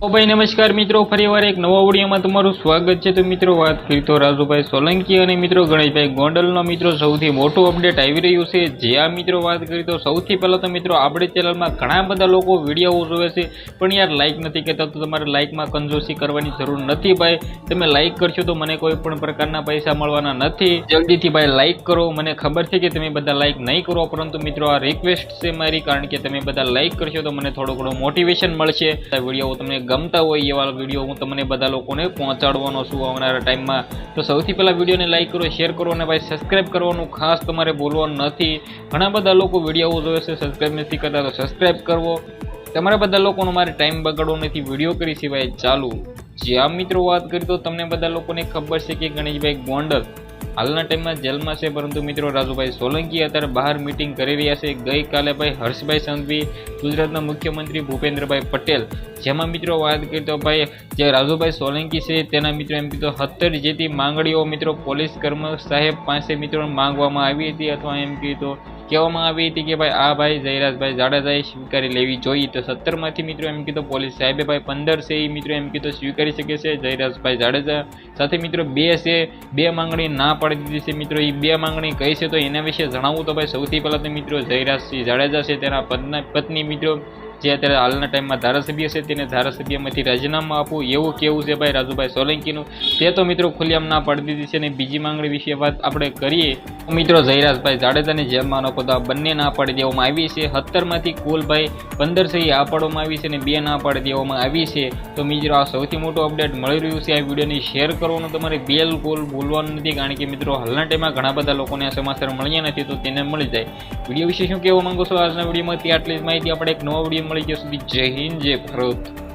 ઓ ભાઈ, નમસ્કાર મિત્રો ફરીવાર એક નવા ઓડિયામાં તમારું સ્વાગત છે. તો મિત્રો, વાત કરી તો રાજુભાઈ સોલંકી અને મિત્રો ગણેશભાઈ ગોંડલનો. મિત્રો, સૌથી મોટું અપડેટ આવી રહ્યું છે. જે આ મિત્રો વાત કરી તો સૌથી પહેલાં તો મિત્રો, આપણી ચેનલમાં ઘણા બધા લોકો વીડિયો જોવે છે. પણ યાર લાઇક નથી કહેતા તો તમારે લાઇકમાં કંજોસી કરવાની જરૂર નથી ભાઈ. તમે લાઇક કરશો તો મને કોઈ પણ પ્રકારના પૈસા મળવાના નથી. જલ્દીથી ભાઈ લાઇક કરો. મને ખબર છે કે તમે બધા લાઇક નહીં કરો, પરંતુ મિત્રો, આ રિક્વેસ્ટ છે મારી. કારણ કે તમે બધા લાઇક કરશો તો મને થોડું ઘણું મોટિવેશન મળશે. આ વીડિયો તમને ગમતા હોય એવા વીડિયો હું તમને બધા લોકોને પહોંચાડવાનો છું આવનારા ટાઈમમાં તો સૌથી પહેલાં વિડીયોને લાઇક કરો શેર કરો અને ભાઈ સબસ્ક્રાઈબ કરવાનું ખાસ તમારે બોલવાનું નથી. ઘણા બધા લોકો વીડિયો જોવે છે સબસ્ક્રાઈબ નથી કરતા તો સબસ્ક્રાઈબ કરવો. તમારા બધા લોકોનો મારે ટાઈમ બગાડવો નથી વીડિયો કરી સિવાય ચાલુ. જે આ મિત્રો વાત કરી તો તમને બધા લોકોને ખબર છે કે ગણેશભાઈ ગોંડલ હાલના ટાઈમમાં જેલમાં છે, પરંતુ મિત્રો રાજુભાઈ સોલંકી અત્યારે બહાર મિટિંગ કરી રહ્યા છે. ગઈકાલે ભાઈ હર્ષભાઈ સંઘવી, ગુજરાતના મુખ્યમંત્રી ભૂપેન્દ્રભાઈ પટેલ. જેમાં મિત્રો વાત કરી તો ભાઈ, જે રાજુભાઈ સોલંકી છે, તેના મિત્રો એમ કીધું સત્તર જેથી માંગણીઓ મિત્રો પોલીસ કર્મ સાહેબ પાસે મિત્રો માંગવામાં આવી હતી. અથવા એમ કીધું કહેવામાં આવી હતી કે ભાઈ, આ ભાઈ જયરાજભાઈ જાડેજાએ સ્વીકારી લેવી જોઈએ. તો સત્તરમાંથી મિત્રો એમ કીધું, પોલીસ સાહેબે ભાઈ પંદર છે એ મિત્રો એમ કીધું, સ્વીકારી શકે છે. જયરાજભાઈ જાડેજા સાથે મિત્રો બે છે, બે માંગણી ના પાડી દીધી છે મિત્રો. એ બે માંગણી કઈ છે તો એના વિશે જણાવું તો ભાઈ, સૌથી પહેલાં તો મિત્રો જયરાજસિંહ જાડેજા છે, તેના પત્ના મિત્રો જે અત્યારે હાલના ટાઈમમાં ધારાસભ્ય છે, તેને ધારાસભ્યમાંથી રાજીનામું આપવું, એવું કેવું છે ભાઈ રાજુભાઈ સોલંકીનું? તે તો મિત્રો ખુલ્લેઆમ ના પાડી દીધી છે અને બીજી માંગણી વિશે વાત આપણે કરીએ. તો મિત્રો જયરાજભાઈ જાડેજાને જેલમાં નો પદા બંને ના પાડી દેવામાં આવી છે. સત્તરમાંથી કુલ ભાઈ પંદર છે આ પાડવામાં આવી છે અને બે ના પાડી દેવામાં આવી છે. તો મિત્રો આ સૌથી મોટું અપડેટ મળી રહ્યું છે. આ વિડીયોને શેર કરવાનું તમારે બિલકુલ ભૂલવાનું નથી, કારણ કે મિત્રો હાલના ટાઈમમાં ઘણા બધા લોકોને આ સમાચાર મળ્યા નથી, તો તેને મળી જાય. વીડિયો વિશે શું કહેવા માંગો છો? આજના વિડીયોમાંથી આટલી જ માહિતી. આપણે એક નવો વીડિયો મળી ગયા સુધી જય હિન્દ જય ભારત.